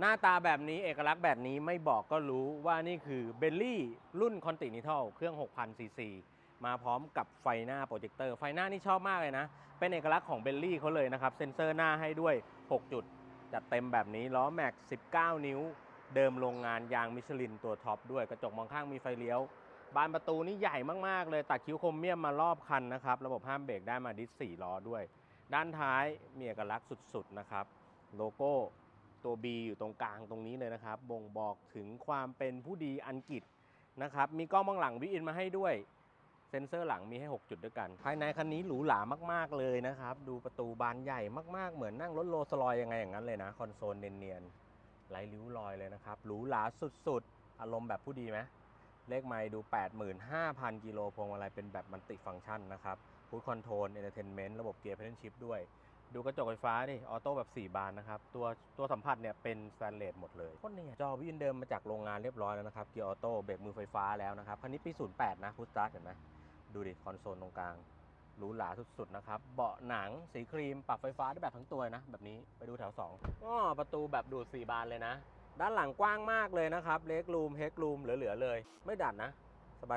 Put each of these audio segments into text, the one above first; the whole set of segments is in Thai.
หน้าตาแบบนี้เอกลักษณ์แบบนี้ไม่บอกก็รู้ว่านี่คือเบลลี่รุ่น Continental เครื่อง 6,000 ซีซี มาพร้อมกับไฟหน้าโปรเจคเตอร์ ไฟหน้านี่ชอบมากเลยนะ เป็นเอกลักษณ์ของเบลลี่เขาเลยนะครับ เซ็นเซอร์หน้าให้ด้วย 6 จุด จัดเต็มแบบนี้ ล้อแม็ก 19 นิ้ว เดิมโรงงานยางมิชลินตัวท็อปด้วย กระจกมองข้างมีไฟเลี้ยว บานประตูนี่ใหญ่มากๆ เลย ตัดคิ้วคมเมียมมารอบคันนะครับ ระบบห้ามเบรกได้มาดิส4ล้อด้วย ด้านท้ายมีเอกลักษณ์สุดๆ นะครับ โลโก้ ตัว B อยู่ตรงกลางตรงนี้เลยนะครับ บ่งบอกถึงความเป็นผู้ดีอังกฤษนะครับ มีกล้องเบางหลังวิอินมาให้ด้วย เซ็นเซอร์หลังมีให้ 6 จุดด้วยกัน ภายในคันนี้หรูหรามากๆเลยนะครับ ดูประตูบานใหญ่มากๆ เหมือนนั่งรถโรลสลอยยังไงอย่างนั้นเลยนะ คอนโซลเนียนๆไร้ริ้วรอยเลยนะครับ หรูหราสุดๆ อารมณ์แบบผู้ดีไหมเลขไมล์ดู 85,000 กิโลพวงมาลัยเป็นแบบมัลติฟังก์ชันนะครับฟูดคอนโทรลเอนเตอร์เทนเมนต์ระบบเกียร์เพนชิพด้วย ดูกระจกไฟฟ้าดิออโต้แบบ 4 บานนะครับ ตัวตัวสัมผัสเนี่ยเป็นสแตนเลสหมดเลยโคตรเนี่ยจอวิ่นเดิมมาจากโรงงานเรียบร้อยแล้วนะครับเกียร์ออโต้เบรกมือไฟฟ้าแล้วนะครับคันนี้ปี 08 นะพุทสตาร์ทเห็นไหมดูดิ คอนโซลตรงกลางหรูหราสุดๆนะครับ เบาะหนังสีครีมปรับไฟฟ้าได้แบบทั้งตัวนะ แบบนี้ไปดูแถว2อ๋อประตูแบบดูด 4 บานเลยนะ ด้านหลังกว้างมากเลยนะครับเล็กรูมเฮกรูมเหลือๆเลย ไม่ดัดนะ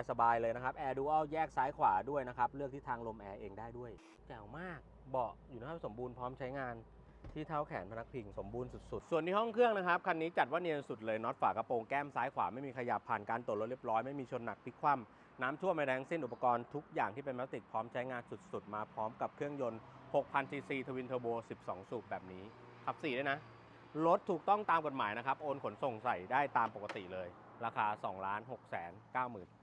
สบายๆเลยนะครับแอร์ดูอัลแยกซ้ายขวาด้วยนะครับ เลือกที่ทางลมแอร์เองได้ด้วยแจ๋วมากเบาะอยู่ในสภาพสมบูรณ์พร้อมใช้งานที่เท้าแขนพนักพิงสมบูรณ์สุดๆ ส่วนที่ห้องเครื่องนะครับ คันนี้จัดว่าเนียนสุดเลยน็อตฝากระโปรงแก้มซ้ายขวาไม่มีขยับผ่านการตรวจรถเรียบร้อย ไม่มีชนหนักพลิกคว่ำน้ำท่วมไม่แรงสิ้นอุปกรณ์ทุกอย่างที่เป็นพลาสติกพร้อมใช้งานสุดๆ มาพร้อมกับเครื่องยนต์ 6,000 ซีซีทวินเทอร์โบ 12 สูบแบบนี้ ขับ4ด้นะ รถถูกต้องตามกฎหมายนะครับ โอนขนส่งใส่ได้ตามปกติเลย ราคา 2 6 9 0 0 0